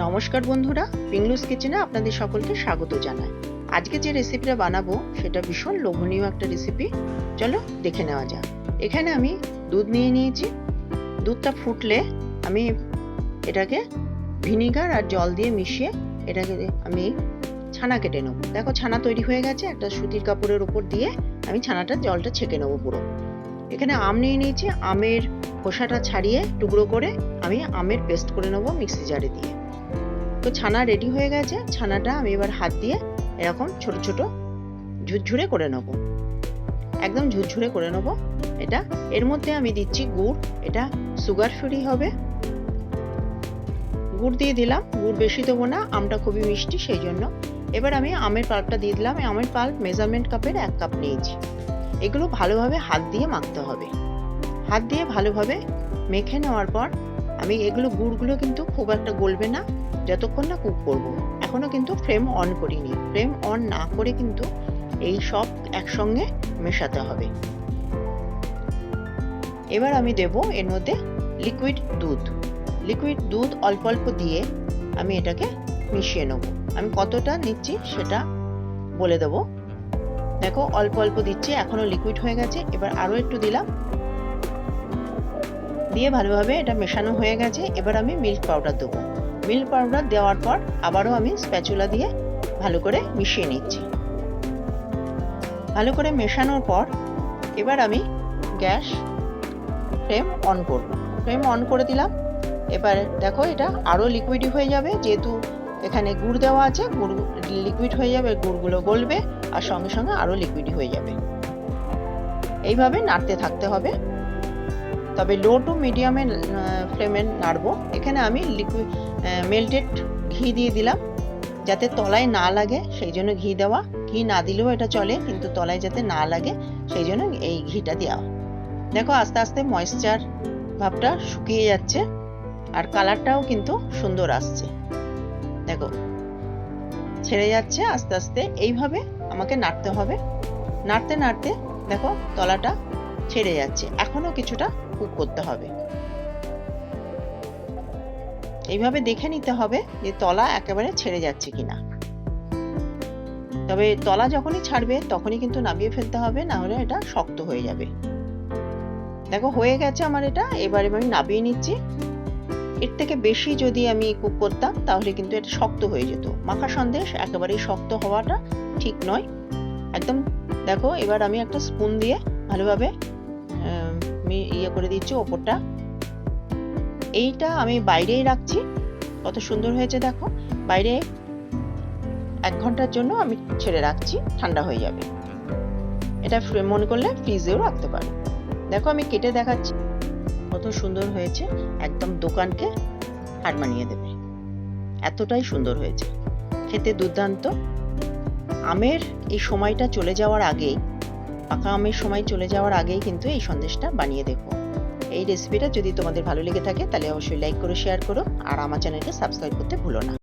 নমস্কার বন্ধুরা, পিংলুস কিচেনে আপনাদের সকলকে স্বাগত জানাই। আজকে যে রেসিপিটা বানাবো, সেটা ভীষণ লোভনীয় একটা রেসিপি চলো দেখে নেওয়া যাক। এখানে আমি দুধ নিয়ে নিয়েছি। দুধটা ফুটলে আমি এটাকে ভিনিগার আর জল দিয়ে মিশিয়ে এটাকে আমি ছানা কেটে নেব। দেখো ছানা তৈরি হয়ে গেছে, একটা সুতির কাপড়ের উপর দিয়ে আমি ছানাটা জলটা ছেঁকে নেব পুরো। এখানে আম নিয়ে নিয়েছি, আমের খোসাটা ছাড়িয়ে টুকরো করে আমি আমের পেস্ট করে নেব মিক্সি জারে দিয়ে। তো ছানা রেডি হয়ে গেছে। ছানাটা আমি এবার হাত দিয়ে এরকম ছোট ছোট ঝুরঝুরে করে নেব। একদম ঝুরঝুরে করে নেব এটা। এর মধ্যে আমি দিচ্ছি গুড়। এটা সুগার ফ্রি হবে। গুড় দিয়ে দিলাম। গুড় বেশি দেবো না, আমটা খুবই মিষ্টি সেই জন্য। এবার আমি আমের পাল্পটা দিয়ে দিলাম। আমের পাল্প মেজারমেন্ট কাপের এক কাপ নিয়েছি। এগুলো ভালোভাবে হাত দিয়ে মাখতে হবে। হাত দিয়ে ভালোভাবে মেখে নেওয়ার পর আমি এগুলো গুড়গুলো কিন্তু খুব একটা গলবে না, যতক্ষণ না কুক করব। এখনও কিন্তু ফ্লেম অন করিনি। ফ্লেম অন না করে কিন্তু এই সব একসঙ্গে মেশাতে হবে। এবার আমি দেব এর মধ্যে লিকুইড দুধ। লিকুইড দুধ অল্প অল্প দিয়ে আমি এটাকে মিশিয়ে নেব। আমি কতটা নিচ্ছি সেটা বলে দেব। দেখো, অল্প অল্প দিচ্ছি, এখনও লিকুইড হয়ে গেছে। এবার আরও একটু দিলাম। দিয়ে ভালোভাবে এটা মেশানো হয়ে গেছে। এবার আমি মিল্ক পাউডার দেবো। মিল্ক পাউডার দেওয়ার পর আবারও আমি স্প্যাচুলা দিয়ে ভালো করে মিশিয়ে নিচ্ছি। ভালো করে মেশানোর পর এবার আমি গ্যাস ফ্লেম অন করব। ফ্লেম অন করে দিলাম। এবার দেখো এটা আরও লিকুইডই হয়ে যাবে। যেহেতু এখানে গুড় দেওয়া আছে, গুড় লিকুইড হয়ে যাবে, গুড়গুলো গলবে আর সঙ্গে সঙ্গে আরও লিকুইড হয়ে যাবে। এইভাবে নাড়তে থাকতে হবে। তবে লো টু মিডিয়ামে ফ্লেমে নাড়বো। এখানে আমি লিকুইড মেল্টেড ঘি দিয়ে দিলাম, যাতে তলায় না লাগে, সেই জন্য ঘি দেওয়া। ঘি না দিলেও এটা চলে, কিন্তু তলায় যাতে না লাগে, সেই জন্য এই ঘিটা দেওয়া। দেখো, আস্তে আস্তে ময়েশ্চার ভাবটা শুকিয়ে যাচ্ছে, আর কালারটাও কিন্তু সুন্দর আসছে। দেখো, ছেড়ে যাচ্ছে আস্তে আস্তে। এইভাবে আমাকে নাড়তে হবে। নাড়তে নাড়তে, দেখো, তলাটা ছেড়ে যাচ্ছে। এখনও কিছুটা কুক করতে হবে। এইভাবে দেখে নিতে হবে যে তলা একেবারে ছেড়ে যাচ্ছে কিনা। তবে তলা যখনই ছাড়বে, তখনই কিন্তু নামিয়ে ফেলতে হবে, না হলে এটা শক্ত হয়ে যাবে। দেখো, হয়ে গেছে আমার এটা, এবারে আমি নামিয়ে নিচ্ছি। এর থেকে বেশি যদি আমি কুক করতাম, তাহলে কিন্তু এটা শক্ত হয়ে যেত। মাখা সন্দেশ একেবারেই শক্ত হওয়াটা ঠিক নয়। একদম, দেখো, এবার আমি একটা স্পুন দিয়ে ভালোভাবে আমি ইয়ে করে দিচ্ছি ওপরটা। এইটা আমি বাইরেই রাখছি। কত সুন্দর হয়েছে দেখো। বাইরে এক ঘণ্টার জন্য আমি ছেড়ে রাখছি, ঠান্ডা হয়ে যাবে। এটা মনে করলে ফ্রিজেও রাখতে পারো। দেখো আমি কেটে দেখাচ্ছি। কত সুন্দর হয়েছে। একদম দোকানকে হার মানিয়ে দেবে। এতটাই সুন্দর হয়েছে। খেতে দুর্দান্ত। আমের এই সময়টা চলে যাওয়ার আগেই পাকা আমের সময় চলে যাওয়ার আগেই কিন্তু এই সন্দেশটা বানিয়ে দেখো। এই রেসিপিটা যদি তোমাদের ভালো লেগে থাকে, তাহলে অবশ্যই লাইক করে শেয়ার করো, আর আমার চ্যানেলকে সাবস্ক্রাইব করতে ভুলো না।